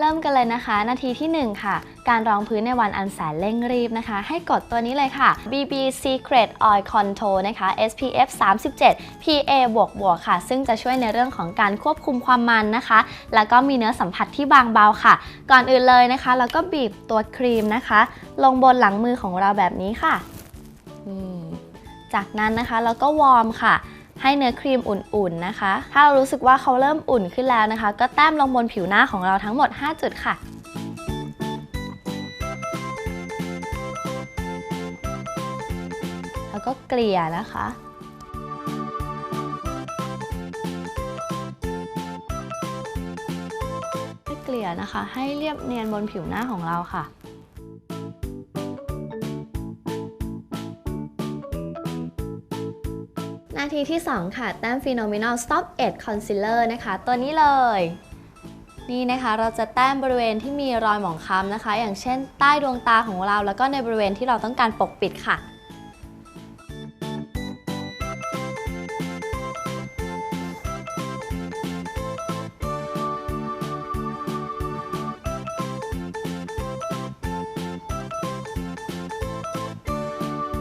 เริ่มกันเลยนะคะ นาทีที่ 1 ค่ะ การรองพื้นในวันอันแสนเร่งรีบนะคะ ให้กดตัวนี้เลยค่ะ BB Secret Oil Control นะคะ SPF 37 PA บวกบวกค่ะ ซึ่งจะช่วยในเรื่องของการควบคุมความมันนะคะ แล้วก็มีเนื้อสัมผัสที่บางเบาค่ะ ก่อนอื่นเลยนะคะ เราก็บีบตัวครีมนะคะ ลงบนหลังมือของเราแบบนี้ค่ะนี่จากนั้นนะคะเราก็วอร์มค่ะ ให้เนื้อครีมอุ่นๆนะคะ ถ้าเรารู้สึกว่าเขาเริ่มอุ่นขึ้นแล้วนะคะ ก็แต้มลงบนผิวหน้าของเราทั้งหมด 5 จุดค่ะแล้วก็เกลี่ยนะคะให้เกลี่ยนะคะ ให้เรียบเนียนบนผิวหน้าของเราค่ะ นาทีที่ 2 ค่ะ แต้ม Phenomenal Stop Edge Concealer นะคะ ตัวนี้เลย นี่นะคะเราจะแต้มบริเวณที่มีรอยหมองคล้ำนะคะ อย่างเช่นใต้ดวงตาของเรา แล้วก็ในบริเวณที่เราต้องการปกปิดค่ะ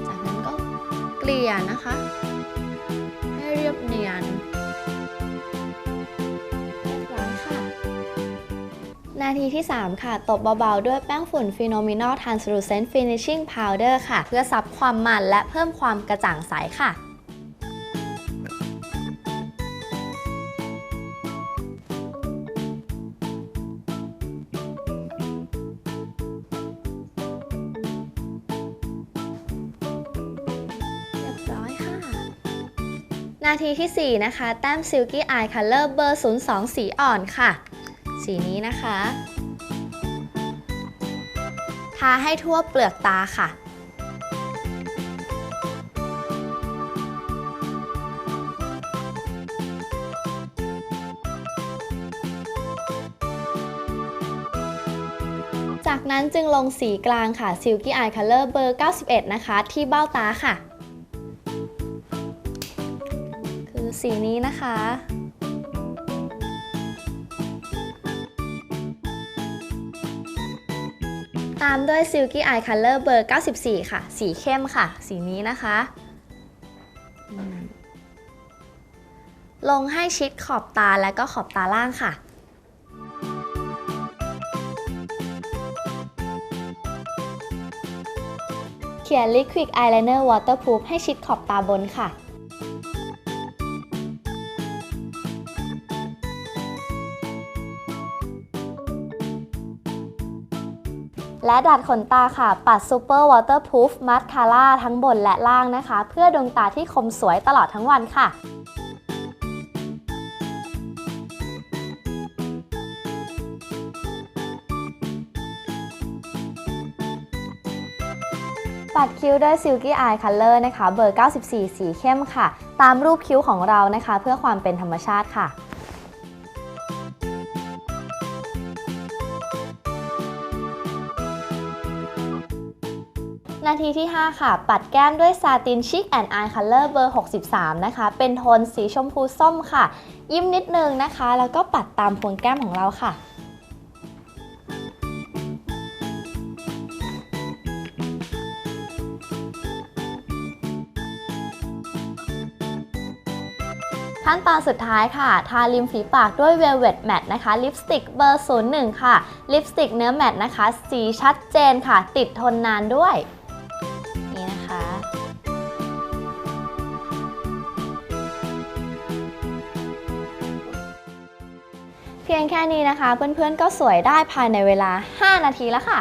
จากนั้นก็เกลี่ยนะคะ นาทีที่ 3 ค่ะ ตบเบาๆ ด้วยแป้งฝุ่น Phenomenal Translucent Finishing Powder ค่ะ เพื่อซับความมันและเพิ่มความกระจ่างใสค่ะเรียบร้อยค่ะนาทีที่ 4 นะคะ แต้ม Silky Eye Color เบอร์ 02สีอ่อนค่ะ สีนี้นะคะ ทาให้ทั่วเปลือกตาค่ะ จากนั้นจึงลงสีกลางค่ะ Silky Eye Color เบอร์ 91 นะคะ ที่เบ้าตาค่ะ คือสีนี้นะคะ ตามด้วย Silky Eye Color เบอร์ 94 ค่ะ สีเข้มค่ะ สีนี้นะคะ ลงให้ชิดขอบตาและก็ขอบตาล่างค่ะเขียน Liquid Eyeliner Waterproof ให้ชิดขอบตาบนค่ะ และดัดขนตาค่ะ ปัด Super Waterproof Mascara ทั้งบนและล่างนะคะ เพื่อดวงตาที่คมสวยตลอดทั้งวันค่ะปัดคิ้วด้วย Silky Eye Color นะคะ เบอร์ 94 สีเข้มค่ะ ตามรูปคิ้วของเรานะคะ เพื่อความเป็นธรรมชาติค่ะ นาทีที่ 5 ค่ะ ปัดแก้มด้วย Satin Chic and Eye Color เบอร์ 63 นะคะ เป็นโทนสีชมพูส้มค่ะ ยิ้มนิดนึงนะคะ แล้วก็ปัดตามโคนแก้มของเราค่ะขั้นตอนสุดท้ายค่ะ ทาริมฝีปากด้วย Velvet Matte นะคะ ลิปสติกเบอร์ 01 ค่ะ ลิปสติกเนื้อแมตต์นะคะ สีชัดเจนค่ะ ติดทนนานด้วย เพียงแค่นี้นะคะ เพื่อนๆก็สวยได้ภายในเวลา 5 นาทีแล้วค่ะ